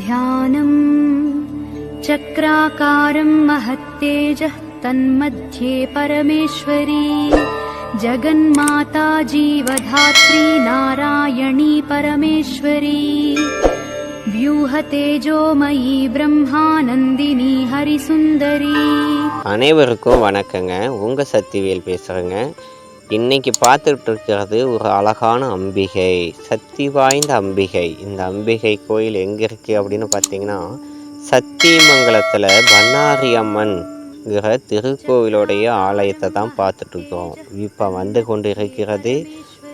ध्यानम् चक्राकारं महत्तेजः तन्मध्ये परमेश्वरी जगन्माता जीवधात्री नारायणी परमेश्वरी व्यूहतेजोमयी ब्रह्मानन्दिनी हरिसुन्दरी அனைவருக்கும் வணக்கங்க உங்கள் சக்திவேல் பேசுகிறேங்க இன்னைக்கு பார்த்துட்டு இருக்கிறது ஒரு அழகான அம்பிகை சக்தி வாய்ந்த அம்பிகை. இந்த அம்பிகை கோயில் எங்கே இருக்குது அப்படின்னு பார்த்தீங்கன்னா சத்தியமங்கலத்தில் பண்ணாரி அம்மன்கிற திருக்கோவிலுடைய ஆலயத்தை தான் பார்த்துட்ருக்கோம். இப்போ வந்து கொண்டு இருக்கிறது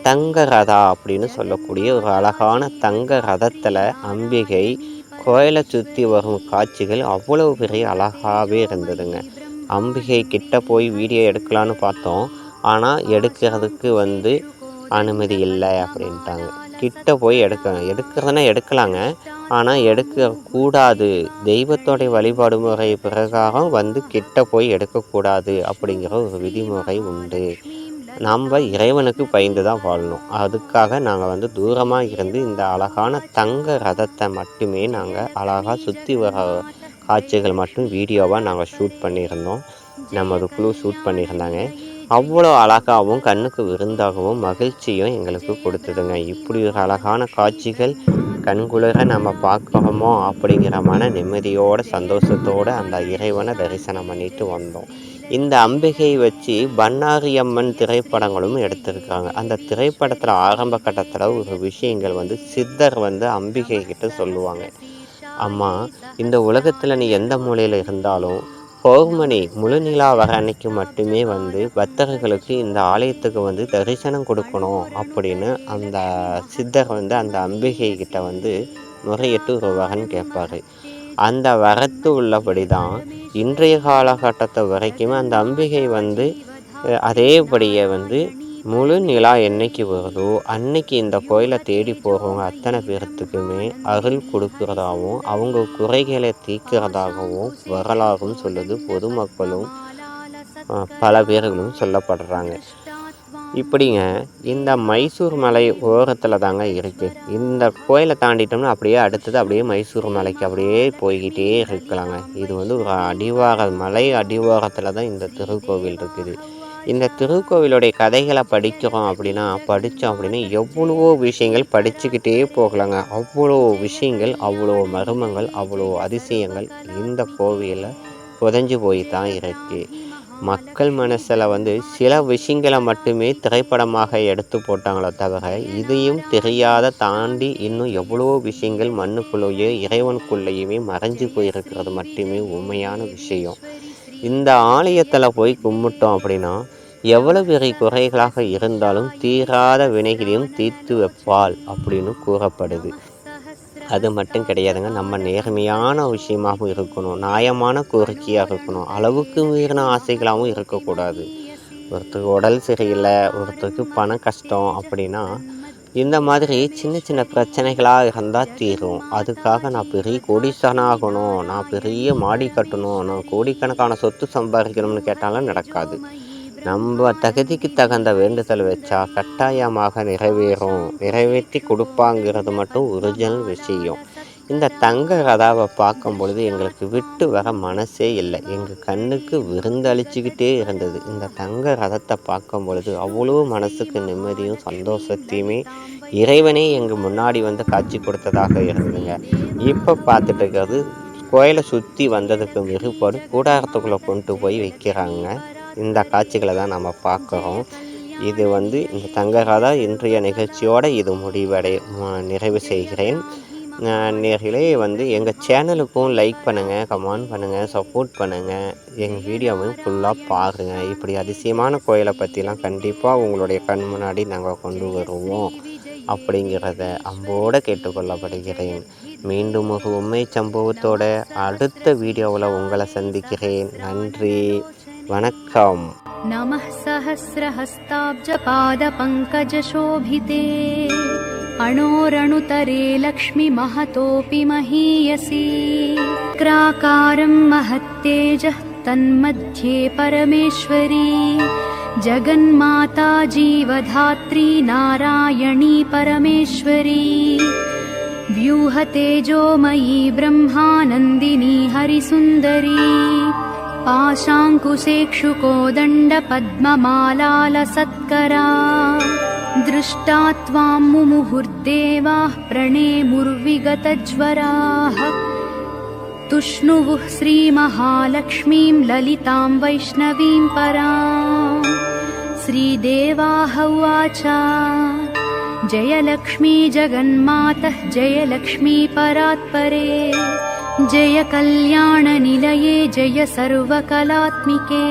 தங்க ரதா அப்படின்னு சொல்லக்கூடிய ஒரு அழகான தங்க ரதத்தில் அம்பிகை கோயிலை சுற்றி வரும் காட்சிகள் அவ்வளவு பெரிய அழகாகவே இருந்ததுங்க. அம்பிகை கிட்ட போய் வீடியோ எடுக்கலான்னு பார்த்தோம். ஆனால் எடுக்கிறதுக்கு வந்து அனுமதி இல்லை அப்படின்ட்டாங்க. கிட்ட போய் எடுக்க எடுக்கிறதுனா எடுக்கலாங்க. ஆனால் எடுக்க கூடாது தெய்வத்தோடைய வழிபாடு முறை பிரகாரம் வந்து கிட்ட போய் எடுக்கக்கூடாது அப்படிங்கிற ஒரு விதிமுறை உண்டு. நம்ம இறைவனுக்கு பயந்து தான் வாழணும். அதுக்காக நாங்கள் வந்து தூரமாக இருந்து இந்த அழகான தங்க ரதத்தை மட்டுமே நாங்கள் அழகாக சுற்றி வர காட்சிகள் மட்டும் வீடியோவாக நாங்கள் ஷூட் பண்ணியிருந்தோம். நமது குழு ஷூட் பண்ணியிருந்தாங்க. அவ்வளோ அழகாகவும் கண்ணுக்கு விருந்தாகவும் மகிழ்ச்சியும் எங்களுக்கு கொடுத்ததுங்க இப்படி ஒரு அழகான காட்சிகள் கண்குளிர நம்ம பார்க்குறோமோ அப்படிங்கிற மன நிம்மதியோட சந்தோஷத்தோடு அந்த இறைவனை தரிசனம் பண்ணிட்டு வந்தோம். இந்த அம்பிகை வச்சு பண்ணாரி அம்மன் திரைப்படங்களும் எடுத்திருக்காங்க. அந்த திரைப்படத்தில் ஆரம்ப கட்டத்தில் ஒரு விஷயங்கள் வந்து சித்தர் வந்து அம்பிகை கிட்ட சொல்லுவாங்க. அம்மா இந்த உலகத்தில் நீ எந்த மூலையில் இருந்தாலும் பௌர்ணமி முழு நிலா வர அன்னைக்கு மட்டுமே வந்து பக்தர்களுக்கு இந்த ஆலயத்துக்கு வந்து தரிசனம் கொடுக்கணும் அப்படின்னு அந்த சித்தர் வந்து அந்த அம்பிகை கிட்ட வந்து முறையிட்டு ஒரு வரன் கேட்பார். அந்த வரத்து உள்ளபடி தான் இன்றைய காலகட்டத்தை வரைக்குமே அந்த அம்பிகை வந்து அதேபடியே வந்து முழு நிலா என்னைக்கு வருதோ அன்னைக்கு இந்த கோயிலை தேடி போகிறவங்க அத்தனை பேர்த்துக்குமே அருள் கொடுக்கிறதாகவும் அவங்க குறைகளை தீர்க்கிறதாகவும் வரலாறும் சொல்லுது பொதுமக்களும் பல பேர்களும் சொல்லப்படுறாங்க. இப்படிங்க இந்த மைசூர் மலை ஓரத்தில் தாங்க இருக்குது இந்த கோயிலை தாண்டிட்டோம்னா அப்படியே அடுத்தது அப்படியே மைசூர் மலைக்கு அப்படியே போய்கிட்டே இருக்கலாங்க. இது வந்து ஒரு அடிவார மலை அடிவாரத்தில் தான் இந்த திருக்கோவில் இருக்குது. இந்த திருக்கோவிலுடைய கதைகளை படிக்கிறோம் அப்படின்னா படித்தோம் அப்படின்னா எவ்வளவோ விஷயங்கள் படிச்சுக்கிட்டே போகலாங்க. அவ்வளோ விஷயங்கள் அவ்வளோ மர்மங்கள் அவ்வளோ அதிசயங்கள் இந்த கோவிலில் புதஞ்சு போய் தான் இருக்குது மக்கள் மனசில் வந்து சில விஷயங்களை மட்டுமே திரைப்படமாக எடுத்து போட்டாங்களே தவிர இதையும் தெரியாத தாண்டி இன்னும் எவ்வளோ விஷயங்கள் மண்ணுக்குள்ளேயோ இறைவனுக்குள்ளேயுமே மறைஞ்சு போயிருக்கிறது மட்டுமே உண்மையான விஷயம். இந்த ஆலயத்தில் போய் கும்பிட்டோம் அப்படின்னா எவ்வளவு பெரிய குறைகளாக இருந்தாலும் தீராத வினைகளையும் தீர்த்து வைப்பாள் அப்படின்னு கூறப்படுது. அது மட்டும் கிடையாதுங்க நம்ம நேர்மையான விஷயமாகவும் இருக்கணும் நியாயமான கோரிக்கையாக இருக்கணும் அளவுக்கு மீறின ஆசைகளாகவும் இருக்கக்கூடாது. ஒருத்தருக்கு உடல் சரியில்லை ஒருத்தருக்கு பண கஷ்டம் அப்படின்னா இந்த மாதிரி சின்ன சின்ன பிரச்சனைகளாக இருந்தால் தீரும். அதுக்காக நான் பெரிய கோடீஸ்வரன் நான் பெரிய மாடி கட்டணும் நான் கோடிக்கணக்கான சொத்து சம்பாதிக்கணும்னு கேட்டாலும் நடக்காது. நம்ம தகுதிக்கு தகுந்த வேண்டுதல் வச்சா கட்டாயமாக நிறைவேறும். நிறைவேற்றி கொடுப்பாங்கிறது மட்டும் ஒரிஜினல் விஷயம். இந்த தங்க கதாவை பார்க்கும் பொழுது எங்களுக்கு விட்டு வர மனசே இல்லை. எங்கள் கண்ணுக்கு விருந்தளிச்சுக்கிட்டே இருந்தது. இந்த தங்க ரதத்தை பார்க்கும் பொழுது அவ்வளோ மனசுக்கு நிம்மதியும் சந்தோஷத்தையுமே இறைவனே எங்கள் முன்னாடி வந்து காட்சி கொடுத்ததாக இருந்ததுங்க. இப்போ பார்த்துட்டு இருக்கிறது கோயிலை சுற்றி வந்ததுக்கு விருப்பாடு கூடாரத்துக்குள்ளே கொண்டு போய் வைக்கிறாங்க. இந்த காட்சிகளை தான் நம்ம பார்க்குறோம். இது வந்து இந்த தங்கராதா இன்றைய நிகழ்ச்சியோடு இது முடிவடை நிறைவு செய்கிறேன். நேர்களே வந்து எங்கள் சேனலுக்கும் லைக் பண்ணுங்கள் கமெண்ட் பண்ணுங்கள் சப்போர்ட் பண்ணுங்கள் எங்கள் வீடியோவையும் ஃபுல்லாக பாருங்கள் இப்படி அதிசயமான கோயிலை பற்றிலாம் கண்டிப்பாக உங்களுடைய கண் முன்னாடி நாங்கள் கொண்டு வருவோம் அப்படிங்கிறத அம்போடு கேட்டுக்கொள்ளப்படுகிறேன். மீண்டும் ஒரு உண்மை சம்பவத்தோட அடுத்த வீடியோவில் உங்களை சந்திக்கிறேன். நன்றி. வணக்கம். நம சஹசிரஹஸ்தாப்ஜ பாத பங்கஜ சோபிதே. अणोरणुतरे लक्ष्मिमहतोऽपि महीयसी। क्राकारं महत्तेजः तन्मध्ये परमेश्वरी। जगन्माता जीवधात्री नारायणी परमेश्वरी। व्यूहतेजोमयी ब्रह्मानन्दिनी हरिसुन्दरी पाशाङ्कुशेक्षुकोदण्डपद्ममालालसत्करा दृष्टा त्वां मुमुहुर्देवाः प्रणेमुर्विगतज्वराः। तुष्णुवुः श्रीमहालक्ष्मीं ललितां वैष्णवीं पराम्। श्रीदेवाह उवाच। जय लक्ष्मी जगन्मातः जय लक्ष्मी परात्परे जय कल्याणनिलये जय सर्वकलात्मिके